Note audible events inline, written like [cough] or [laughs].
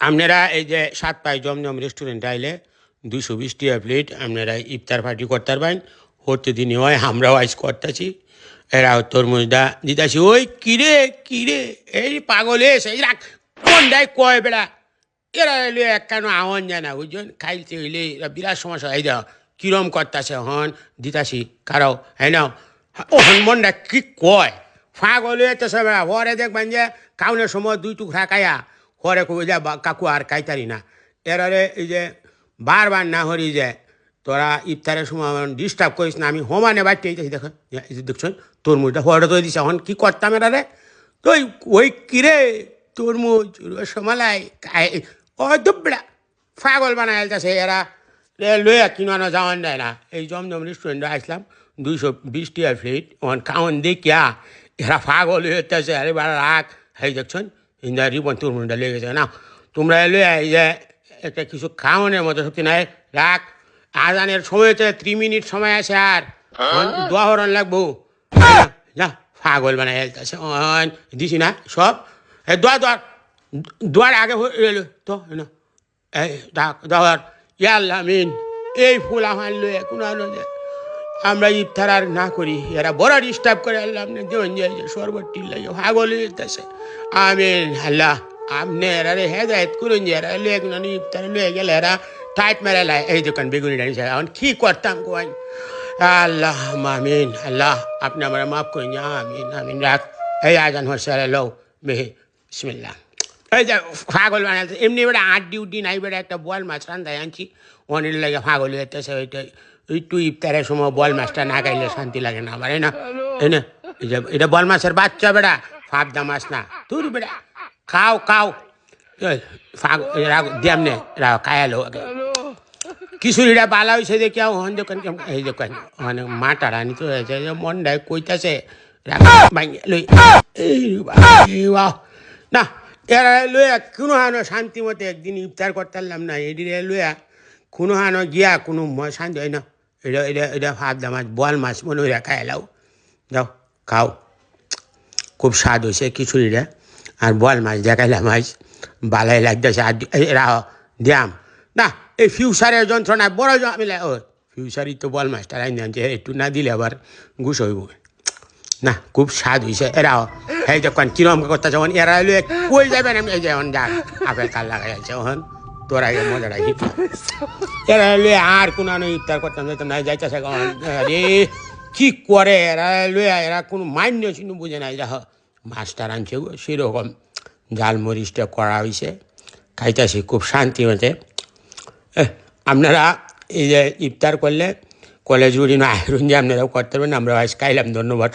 আপনারা এই যে সাত পাই জমজম রেস্টুরেন্ট আইলে দুইশো বিশ টাকা প্লেট আপনারা ইফতার পার্টি করতে পারবেন। হতে দিনই হয় আমরাও আইস করতেছি। এরা তরমুজটা দিতাছি, ওই কিরে কিরে, এই পাগলে সেই রাখ কোন কোনটাই কয় বেড়া? এরা এলে এক কেন আহ্বান যায় না, বুঝছেন? খাইতে হইলে এরা বিরাট সমস্যা, এই দাও কিরম করতেছে হন? দিতাছি কারাও হ্যাঁ নাও। ও হনমনটা কি কয়? ফাগলে তো সব হরে দেখবেন যে, কাউনের সময় দুই টুকরা খায়া কবে যা কাকু আর খাইতারি না। এরারে এই যে বারবার না হরি যে তোরা ইফতারের সময় ডিস্টার্ব করিস না, আমি হোমানে বাড়তে এই দেখো দেখছেন তরমুজটা হরে তো দিছে। এখন কি করতাম এরা রে তো ওই কিরে তরমুজ রসমালাই ও দুবড়া পাগল বানায় আছে এরা। লইয়া কিনানো যাওয়ান যায় না। এই জমজম রেস্টুরেন্টে আসলাম দুইশো বিশ টাকা প্লেট ওখান খাওয়ান দেখিয়া এরা পাগল হইতেছে। আরে বাড়া রাখ এই দেখছেন ইন্দা রিবন তরমুজটা লেগেছে না তোমরা এই যে একটা কিছু খাওয়ানোর মতো সত্যি নাই। রাখ আজানের সময়তে ত্রি মিনিট সময় আছে আর। দোয়া হরণ লাগবো। যা পাগল বানায় হেলতেছে দিছি না সব। এ দোয়া দোয়ার দোয়ার আগে হয়ে এলো তো না। এই ডাক দাওয়ার ইয়াল্লা মিন এই ফুল আমার লয়ে কোনো আলো যে আমরা ইফতার আর না করি। এরা বড় ডিস্টার্ব করে আল্লাহ আপনি দেবেন যে এই লাগে হাগল হইতেছে আমিন, আল্লাহ। আপনি এরা রে হেদায়ত করুন যে এরা লেগ না ইফতার লয়ে গেলে এরা টাইট মেরে লাই। এই দোকান বেগুনি ডানি এখন কি করতাম কোয়াই আল্লাহ, আমিন, আল্লাহ। আপনি আমার মাফ করুন আমিন আমিন, রাখ। এই আজান হচ্ছে লো বেহে, বিসমিল্লাহ। এই যে পাগল বানাতে এমনি বেটা আট ডিউটি নাই বেটা একটা বল মাছ রান্ধায় আনছি। অনেক লাগে পাগল হইতেছে ওইটা একটু ইফতারের সময় বল মাছটা না খাইলে শান্তি লাগে না আমার এই না? এই না এটা বল মাছের বাচ্চা বেটা ফাঁপদা মাছ না তুই বেটা খাও খাও। দিয়াম নে রা খায়ালো কিশোরীরা বালা হয়েছে দেখি হন দোকান এই দোকান মানে মাটা রানি তো হয়েছে মনটায় কইতাছে এই এই। না, এরা লইয়া কোনো শান্তি মতো একদিন ইফতার করতে পারলাম না, এদিকে লইয়া কোনো হানো গিয়া কোনো ম- শান্তি হয় না। এটা এটা এটা ভাত মাছ বল মাছ মনে হয় খাই এলাও যাও, খাও। খুব স্বাদ হয়েছে খিচুড়িটা। আর বল মাছ দেখাইলাম মাছ। বালাই লাগতেছে। আর রাহ দিয়াম। না, এই ফিউচারের যন্ত্রণায় বড় মিলে ও, ফিউচারই তো বল মাছটা রাই আনছে একটু না দিলে আবার ঘুষ হইব। না, খুব স্বাদ হয়েছে এরাও এই যখন কিরম করতে যখন এরা কই যাবেন আমি এই যা আপেল কাল লাগাই ওখান তোরা এই মজা রাখি [laughs] এরা এলো আর কোনো ইফতার করতাম যেতাম না যাইতেছে আরে, কি করে এরা এলো এরা কোনো মান্য শুনু বুঝে নাই মাছটা রাঁধছে গো, সেরকম জাল মরিচটা করা হয়েছে খাইতেছি, খুব শান্তি হতে আপনারা এই যে ইফতার করলে, কলেজ রুটিন আয়রন যে আপনারাও করতে পারবেন, আমরা আজ খাইলাম, ধন্যবাদ।